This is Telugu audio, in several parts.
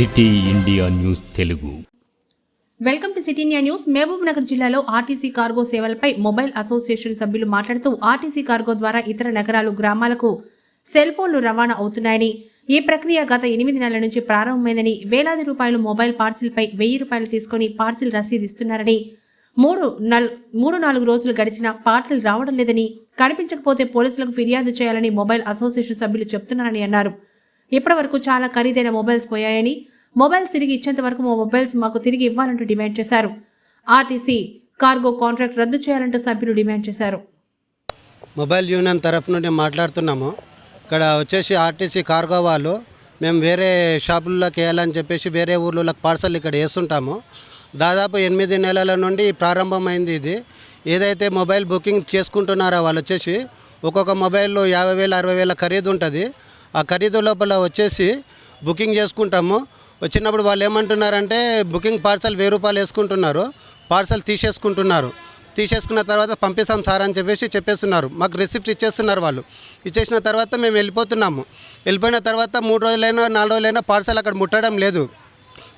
City India news Telugu. Welcome to city India news. Mahabubnagar జిల్లాలో ఆర్టీసీ కార్గో సేవలపై మొబైల్ అసోసియేషన్ సభ్యులు మాట్లాడుతూ ఆర్టీసీ కార్గో ద్వారా ఇతర నగరాలు గ్రామాలకు సెల్ ఫోన్లు రవాణా అవుతున్నాయని ఈ ప్రక్రియ గత ఎనిమిది నెలల నుంచి ప్రారంభమైందని వేలాది రూపాయలు మొబైల్ పార్సిల్పై వెయ్యి రూపాయలు తీసుకొని పార్సిల్ రసీదు ఇస్తున్నారని మూడు నల్ మూడు నాలుగు రోజులు గడిచిన పార్సిల్ రావడం లేదని కనిపించకపోతే పోలీసులకు ఫిర్యాదు చేయాలని మొబైల్ అసోసియేషన్ సభ్యులు చెప్తున్నారని అన్నారు. ఇప్పటి వరకు చాలా ఖరీదైన మొబైల్స్ పోయాయని మొబైల్స్ తిరిగి ఇచ్చేంత వరకు మా మొబైల్స్ మాకు తిరిగి ఇవ్వాలంటూ డిమాండ్ చేశారు. ఆర్టీసీ కార్గో కాంట్రాక్ట్ రద్దు చేయాలంటూ సభ్యులు డిమాండ్ చేశారు. మొబైల్ యూనియన్ తరఫు నుండి మాట్లాడుతున్నాము. ఇక్కడ వచ్చేసి ఆర్టీసీ కార్గో వాళ్ళు మేము వేరే షాపుల్లోకి వేయాలని చెప్పేసి వేరే ఊర్లలోకి పార్సల్ ఇక్కడ వేస్తుంటాము. దాదాపు ఎనిమిది నెలల నుండి ప్రారంభమైంది ఇది. ఏదైతే మొబైల్ బుకింగ్ చేసుకుంటున్నారో వాళ్ళు వచ్చేసి ఒక్కొక్క మొబైల్లో యాభై వేల అరవై వేల ఖరీదు ఉంటుంది. ఆ ఖరీదు లోపల వచ్చేసి బుకింగ్ చేసుకుంటాము. వచ్చినప్పుడు వాళ్ళు ఏమంటున్నారంటే బుకింగ్ పార్సల్ వెయ్యి రూపాయలు వేసుకుంటున్నారు. పార్సల్ తీసేసుకుంటున్నారు. తీసేసుకున్న తర్వాత పంపిస్తాం సార్ అని చెప్పేసి చెప్పేస్తున్నారు. మాకు రిసిప్ట్ ఇచ్చేస్తున్నారు వాళ్ళు. ఇచ్చేసిన తర్వాత మేము వెళ్ళిపోతున్నాము. వెళ్ళిపోయిన తర్వాత మూడు రోజులైనా నాలుగు రోజులైనా పార్సల్ అక్కడ ముట్టడం లేదు.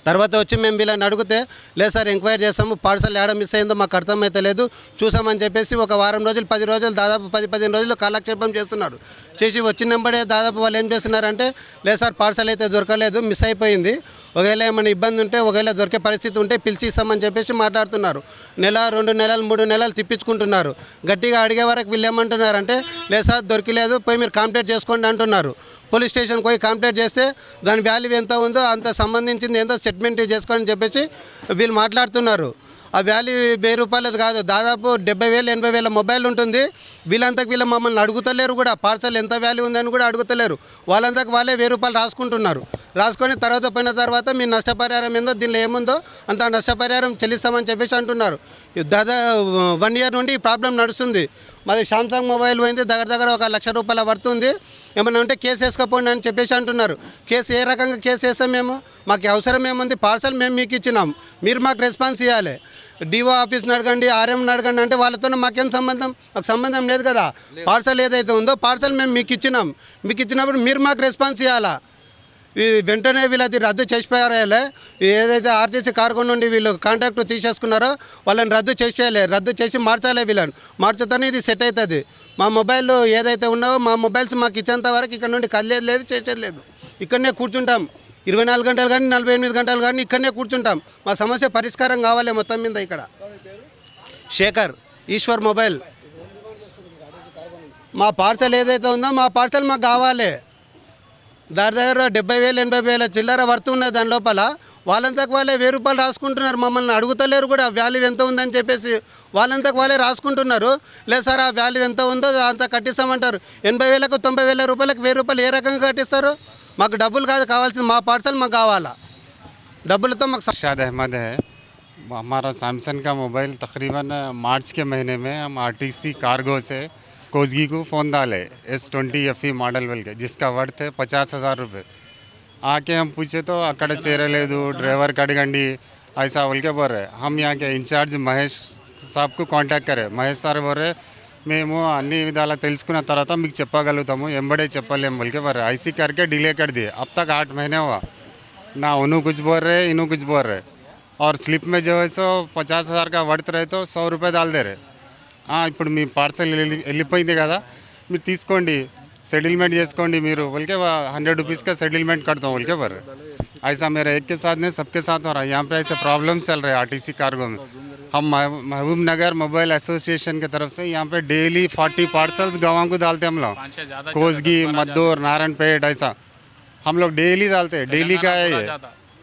తర్వాత వచ్చి మేము వీళ్ళని అడిగితే లేదు సార్ ఎంక్వైరీ చేస్తాము పార్సల్ ఏడ మిస్ అయిందో మాకు అర్థమైతే లేదు చూసామని చెప్పేసి ఒక వారం రోజులు పది రోజులు దాదాపు పది పదిహేను రోజులు కాలక్షేపం చేస్తున్నారు. చేసి వచ్చినప్పుడే దాదాపు వాళ్ళు ఏం చేస్తున్నారంటే లేదు సార్ పార్సల్ అయితే దొరకలేదు మిస్ అయిపోయింది ఒకవేళ ఏమైనా ఇబ్బంది ఉంటే ఒకవేళ దొరికే పరిస్థితి ఉంటే పిలిచి ఇస్తామని చెప్పేసి మాట్లాడుతున్నారు. నెల రెండు నెలలు మూడు నెలలు తిప్పించుకుంటున్నారు. గట్టిగా అడిగే వరకు వీళ్ళు ఏమంటున్నారంటే లేదు సార్ దొరికిలేదు పోయి మీరు కాంప్లీట్ చేసుకోండి అంటున్నారు. పోలీస్ స్టేషన్కి పోయి కంప్లైంట్ చేస్తే దాని వాల్యూ ఎంత ఉందో అంత సంబంధించింది ఏందో సెటిల్మెంట్ చేసుకోని చెప్పేసి వీళ్ళు మాట్లాడుతున్నారు. ఆ వాల్యూ వెయ్యి రూపాయలది కాదు దాదాపు డెబ్బై వేలు ఎనభై వేల మొబైల్ ఉంటుంది. వీళ్ళంతకు వీళ్ళు మమ్మల్ని అడుగుతలేరు కూడా పార్సల్ ఎంత వాల్యూ ఉందని కూడా అడుగుతలేరు. వాళ్ళంతకు వాళ్ళే వెయ్యి రూపాయలు రాసుకుంటున్నారు. రాసుకొని తర్వాత పోయిన తర్వాత మీ నష్టపరిహారం ఏందో దీనిలో ఏముందో అంత నష్టపరిహారం చెల్లిస్తామని చెప్పేసి అంటున్నారు. దాదా వన్ ఇయర్ నుండి ఈ ప్రాబ్లం నడుస్తుంది. మాది సామ్సంగ్ మొబైల్ పోయింది దగ్గర దగ్గర ఒక లక్ష రూపాయల ఉంది. ఏమన్నా ఉంటే కేసు వేసుకోపోండి అని చెప్పేసి అంటున్నారు. కేసు ఏ రకంగా కేసు వేస్తాం మేము? మాకు అవసరం ఏముంది? పార్సల్ మేము మీకు ఇచ్చినాం. మీరు మాకు రెస్పాన్స్ ఇవ్వాలి డిఓ ఆఫీస్ని అడగండి ఆర్ఎంని అడగండి అంటే వాళ్ళతో మాకేం సంబంధం? మాకు సంబంధం లేదు కదా. పార్సల్ ఏదైతే ఉందో పార్సల్ మేము మీకు ఇచ్చినాం. మీకు ఇచ్చినప్పుడు మీరు మాకు రెస్పాన్స్ ఇవ్వాలా వెంటనే వీళ్ళది రద్దు చేసిపోయారే ఏదైతే ఆర్టీసీ కార్గో నుండి వీళ్ళు కాంట్రాక్ట్ తీసేసుకున్నారో వాళ్ళని రద్దు చేసేయాలి. రద్దు చేసి మార్చాలి వీళ్ళని. మార్చుతూనే ఇది సెట్ అవుతుంది. మా మొబైల్ ఏదైతే ఉన్నావో మా మొబైల్స్ మాకు ఇచ్చేంత వరకు ఇక్కడ నుండి కదిలేదు లేదు చేసేది లేదు. ఇక్కడనే కూర్చుంటాం. ఇరవై నాలుగు గంటలు కానీ నలభై ఎనిమిది గంటలు కానీ ఇక్కడనే కూర్చుంటాం. మా సమస్య పరిష్కారం కావాలి మొత్తం మీద ఇక్కడ. శేఖర్ ఈశ్వర్ మొబైల్. మా పార్సల్ ఏదైతే ఉందో మా పార్సల్ మాకు కావాలి. దాని దగ్గర డెబ్బై వేలు ఎనభై వేల చిల్లర వర్త్ ఉన్నది దాని లోపల వాళ్ళంతకు వాళ్ళే వెయ్యి రూపాయలు రాసుకుంటున్నారు మమ్మల్ని అడుగుతలేరు కూడా వాల్యూ ఎంత ఉందని చెప్పేసి వాళ్ళంతకు వాళ్ళే రాసుకుంటున్నారు లేదు సార్ ఆ వాల్యూ ఎంత ఉందో అంత కట్టిస్తామంటారు ఎనభై వేలకు తొంభై వేల రూపాయలకు వెయ్యి రూపాయలు ఏ రకంగా కట్టిస్తారు మాకు డబ్బులు కాదు కావాల్సింది మా పార్సల్ మాకు కావాలా డబ్బులతో మాకు స- शाद अहमद है हमारा सैमसंग का मोबाइल तकरीबन मार्च के महीने में हम आरटीसी कार्गो से कोसगी को फ़ोन डाले S twenty F model well के जिसका वर्थ है पचास हज़ार रुपये आके हम पूछे तो అక్కడ చేరలేదు డ్రైవర్ అడగండి ऐसा बोल के बोल रहे हम यहाँ के इंचार्ज మహేష్ సాబ్కు కాంటాక్ట్ करे మహేష్ సార్ बोल रहे మేము అన్ని విధాలా తెలుసుకున్న తర్వాత మీకు చెప్పగలుగుతాము ఎంబడే చెప్పలేము बोल के बोल रहे ऐसी करके डिले कर दिए अब तक आठ महीने हुआ ना उन्हों कुछ बोल रहे इन्हों कुछ बोल रहे और स्लिप में जो है सो पचास हज़ार का वर्थ रहे तो सौ रुपये डाल दे रहे ఆ, ఇప్పుడు మీ పార్సల్ వెళ్ళి- వెళ్ళిపోయింది కదా మీరు తీసుకోండి సెటిల్మెంట్ చేసుకోండి మీరు बोलके हंड्रेड रुपीज़ का सेटलमेंट करता हूँ बोलके पर ऐसा मेरा एक के साथ नहीं सबके साथ हो रहा है यहाँ पे ऐसे प्रॉब्लम चल रहे हैं आरटीसी कार्गो में हम मह- महबूब नगर मोबाइल एसोसिएशन की तरफ से यहाँ पे डेली फोर्टी पार्सल्स गाँव को डालते हैं हम लोग कोसगी मद्दूर नारायणपेट ऐसा हम लोग डेली डालते हैं डेली का है ये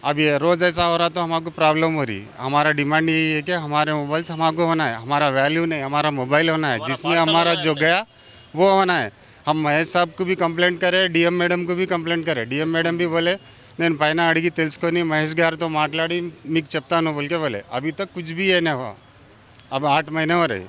अब ये रोज़ ऐसा हो रहा तो हमको प्रॉब्लम हो रही हमारा डिमांड यही है कि हमारे मोबाइल्स हमको होना है हमारा वैल्यू नहीं हमारा मोबाइल होना है जिसमें हमारा जो गया वो होना है हम महेश साहब को भी कंप्लेंट करें डीएम मैडम को भी कंप्लेंट करें डीएम मैडम भी बोले నేను పైన అడిగి తెలుసుకొని మహేష్ గారితో మాట్లాడి మీకు చెప్తాను బోల్కే बोले अभी तक कुछ भी है ना हुआ अब आठ महीने हो रहे